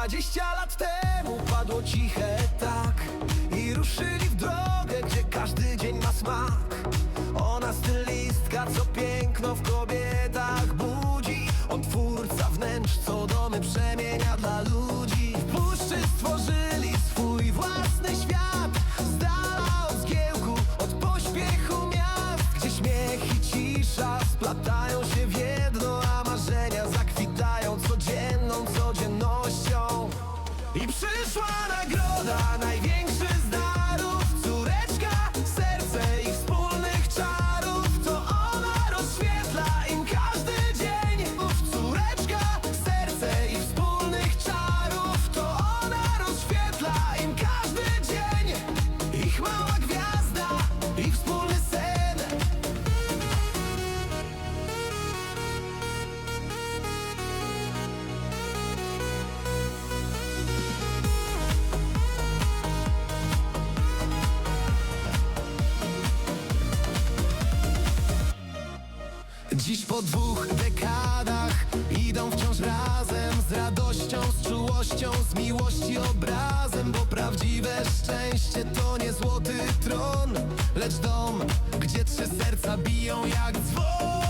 Dwadzieścia lat temu padło ciche tak I ruszyli w drogę, gdzie każdy dzień ma smak. Ona stylistka, co piękno w kobietach budzi. On twórca wnętrz, co domy przemienia dla ludzi. W puszczy stworzyli przyszła nagroda, największy z Dziś po dwóch dekadach idą wciąż razem Z radością, z czułością, z miłości obrazem Bo prawdziwe szczęście to nie złoty tron Lecz dom, gdzie trzy serca biją jak dzwon